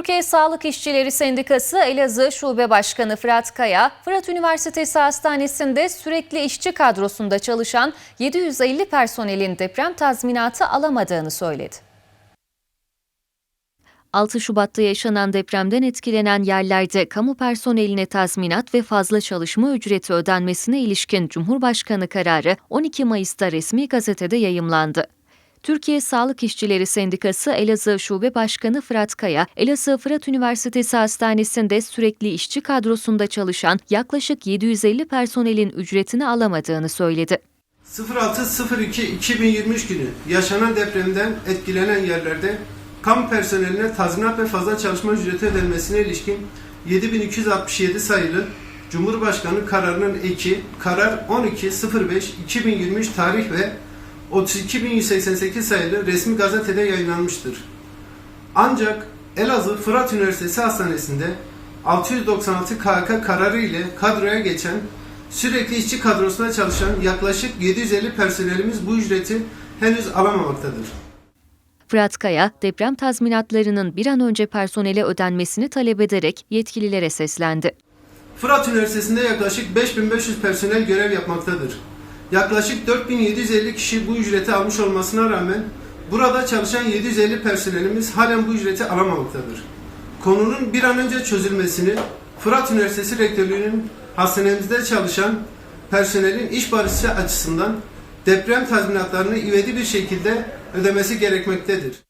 Türkiye Sağlık İşçileri Sendikası Elazığ Şube Başkanı Fırat Kaya, Fırat Üniversitesi Hastanesi'nde sürekli işçi kadrosunda çalışan 750 personelin deprem tazminatı alamadığını söyledi. 6 Şubat'ta yaşanan depremden etkilenen yerlerde kamu personeline tazminat ve fazla çalışma ücreti ödenmesine ilişkin Cumhurbaşkanı kararı 12 Mayıs'ta resmi gazetede yayımlandı. Türkiye Sağlık İşçileri Sendikası Elazığ Şube Başkanı Fırat Kaya, Elazığ Fırat Üniversitesi Hastanesi'nde sürekli işçi kadrosunda çalışan yaklaşık 750 personelin ücretini alamadığını söyledi. 06.02.2023 günü yaşanan depremden etkilenen yerlerde kamu personeline tazminat ve fazla çalışma ücreti ödenmesine ilişkin 7267 sayılı Cumhurbaşkanı kararının eki karar 12.05.2023 tarih ve 32.188 sayılı resmi gazetede yayınlanmıştır. Ancak Elazığ Fırat Üniversitesi Hastanesi'nde 696 KK kararı ile kadroya geçen sürekli işçi kadrosunda çalışan yaklaşık 750 personelimiz bu ücreti henüz alamamaktadır. Fırat Kaya, deprem tazminatlarının bir an önce personele ödenmesini talep ederek yetkililere seslendi. Fırat Üniversitesi'nde yaklaşık 5500 personel görev yapmaktadır. Yaklaşık 4750 kişi bu ücreti almış olmasına rağmen burada çalışan 750 personelimiz halen bu ücreti alamamaktadır. Konunun bir an önce çözülmesini Fırat Üniversitesi Rektörlüğü'nün hastanemizde çalışan personelin iş barışı açısından deprem tazminatlarını ivedi bir şekilde ödemesi gerekmektedir.